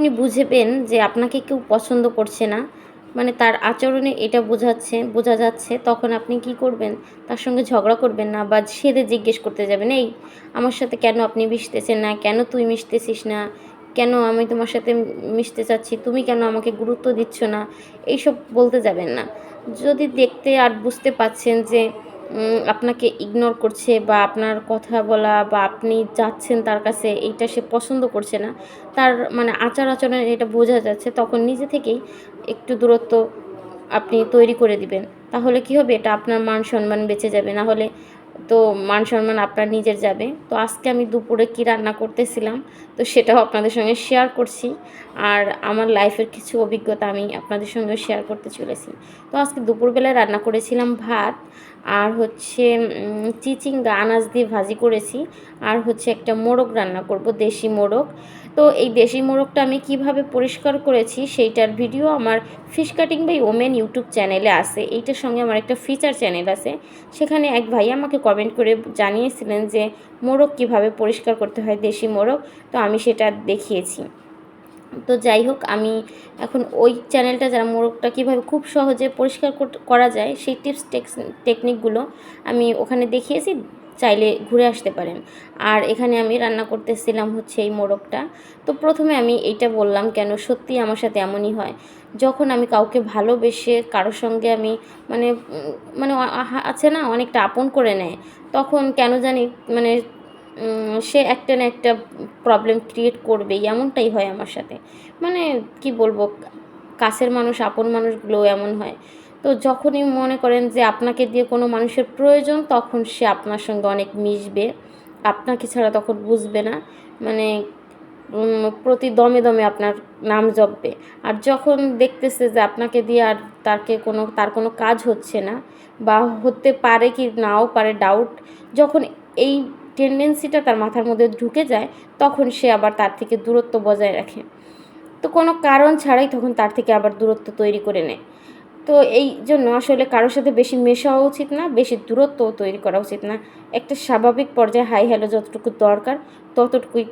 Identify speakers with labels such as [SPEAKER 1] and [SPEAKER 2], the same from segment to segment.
[SPEAKER 1] আপনি বুঝবেন যে আপনাকে কেউ পছন্দ করছে না। মানে তার আচরণে এটা বোঝাচ্ছে, বোঝা যাচ্ছে, তখন আপনি কি করবেন? তার সঙ্গে ঝগড়া করবেন না বা সেদে জিজ্ঞেস করতে যাবেন, এই, আমার সাথে কেন আপনি মিশতেছেন না? কেন তুই মিশতেছিস না? কেন আমি তোমার সাথে মিশতে চাচ্ছি? তুমি কেন আমাকে গুরুত্ব দিচ্ছ না? এইসব বলতে যাবেন না। যদি দেখতে আর বুঝতে পাচ্ছেন যে আপনাকে ইগনোর করছে বা আপনার কথা বলা বা আপনি যাচ্ছেন তার কাছে এইটা সে পছন্দ করছে না, তার মানে আচার আচরণে এটা বোঝা যাচ্ছে, তখন নিজে থেকেই একটু দূরত্ব আপনি তৈরি করে দিবেন। তাহলে কি হবে? এটা আপনার মান সম্মান বেঁচে যাবে। না হলে তো মান সম্মান আপনার নিজের যাবে। তো আজকে আমি দুপুরে কি রান্না করতেছিলাম, তো সেটাও আপনাদের সঙ্গে শেয়ার করছি। আর আমার লাইফের কিছু অভিজ্ঞতা আমি আপনাদের সঙ্গে শেয়ার করতে চলেছি। তো আজকে দুপুরবেলায় রান্না করেছিলাম ভাত, আর হচ্ছে চিচিঙ্গা, আনাজ দিয়ে ভাজি করেছি। আর হচ্ছে একটা মোরগ রান্না করব, দেশি মোরগ। তো এই দেশি মোরগটা আমি কীভাবে পরিষ্কার করেছি সেইটার ভিডিও আমার fish cutting by women YouTube চ্যানেলে আছে। এইটার সঙ্গে আমার একটা ফিচার চ্যানেল আছে। সেখানে এক ভাই আমাকে কমেন্ট করে জানিয়েছিলেন যে মোরগ কীভাবে পরিষ্কার করতে হয় দেশি মোরগ। তো আমি সেটা দেখিয়েছি। তো যাই হোক, আমি এখন ওই চ্যানেলটা যারা মোরগটা কীভাবে খুব সহজে পরিষ্কার কর- যায় সেই টিপস টেকনিকগুলো আমি ওখানে দেখিয়েছি। চাইলে ঘুরে আসতে পারেন। আর এখানে আমি রান্না করতেছিলাম হচ্ছে এই মোরগটা। তো প্রথমে আমি এইটা বললাম, কেন সত্যি আমার সাথে এমনই হয়? যখন আমি কাউকে ভালোবেসে কারোর সঙ্গে আমি মানে মানে আছে না, অনেকটা আপন করে নেয়, তখন কেন জানি মানে সে একটা না একটা প্রবলেম ক্রিয়েট করবে এমনটাই হয় আমার সাথে। মানে কি বলব, কাছের মানুষ, আপন মানুষগুলো এমন হয়। তো যখনই মনে করেন যে আপনাকে দিয়ে কোনো মানুষের প্রয়োজন, তখন সে আপনার সঙ্গে অনেক মিশবে। আপনাকে ছাড়া তখন বুঝবে না। মানে প্রতি দমে দমে আপনার নাম জপবে। আর যখন দেখতেছে যে আপনাকে দিয়ে আর তাকে কোনো, তার কোনো কাজ হচ্ছে না বা হতে পারে কি নাও পারে ডাউট যখন এই টেন্ডেন্সিটা তার মাথার মধ্যে ঢুকে যায়, তখন সে আবার তার থেকে দূরত্ব বজায় রাখে। তো কোনো কারণ ছাড়াই তখন তার থেকে আবার দূরত্ব তৈরি করে নেয়। তো এই জন্য আসলে কারোর সাথে বেশি মেশাও উচিত না, বেশি দূরত্ব তৈরি করা উচিত না। একটা স্বাভাবিক পর্যায়ে হাই হ্যালো যতটুকু দরকার, ততটুকুই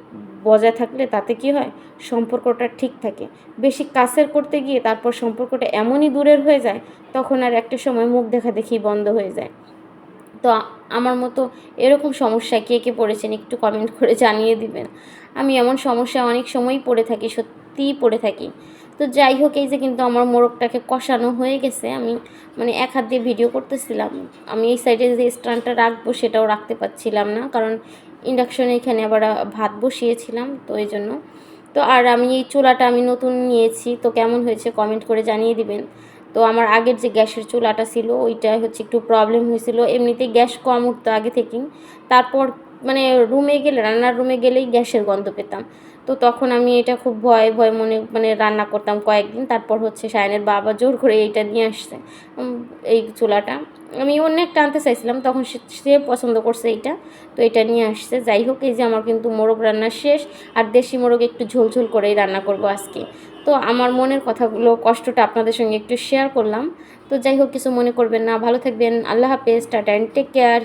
[SPEAKER 1] বজায় থাকলে তাতে কি হয়? সম্পর্কটা ঠিক থাকে। বেশি কাছের করতে গিয়ে তারপর সম্পর্কটা এমনই দূরের হয়ে যায়, তখন আর একটা সময় মুখ দেখা দেখি বন্ধ হয়ে যায়। তো আমার মতো এরকম সমস্যা কে কে পড়েছেন একটু কমেন্ট করে জানিয়ে দিবেন। আমি এমন সমস্যা অনেক সময়ই পড়ে থাকি, সত্যিই পড়ে থাকি। তো যাই হোক, এই যে কিন্তু আমার মোরগটাকে কষানো হয়ে গেছে। আমি মানে এক হাত দিয়ে ভিডিও করতেছিলাম। আমি এই সাইডে যে স্ট্যান্ডটা রাখব সেটাও রাখতে পারছিলাম না। কারণ ইন্ডাকশনে এখানে আবার ভাত বসিয়েছিলাম, তো এই জন্য। তো আর আমি এই চুলাটা আমি নতুন নিয়েছি, তো কেমন হয়েছে কমেন্ট করে জানিয়ে দিবেন। তো আমার আগের যে গ্যাসের চুলাটা ছিল ওইটা হচ্ছে একটু প্রবলেম হয়েছিল। এমনিতেই গ্যাস কম উঠতো আগে থেকেই। তারপর মানে রুমে গেলে, রান্নার রুমে গেলেই গ্যাসের গন্ধ পেতাম। তো তখন আমি এটা খুব ভয় ভয় মনে মানে রান্না করতাম কয়েকদিন। তারপর হচ্ছে সায়নের বাবা জোর করে এইটা নিয়ে আসছে এই চুলাটা। আমি অন্য একটা আনতে চাইছিলাম, তখন সে সে পছন্দ করছে এইটা। তো এটা নিয়ে আসছে। যাই হোক, এই যে আমার কিন্তু মোরগ রান্না শেষ, আর দেশি মোরগ একটু ঝোলঝোল করেই রান্না করব আজকে। তো আমার মনের কথাগুলো, কষ্টটা আপনাদের সঙ্গে একটু শেয়ার করলাম। তো যাই হোক, কিছু মনে করবেন না। ভালো থাকবেন। আল্লাহ হাফেজ। Tata and take care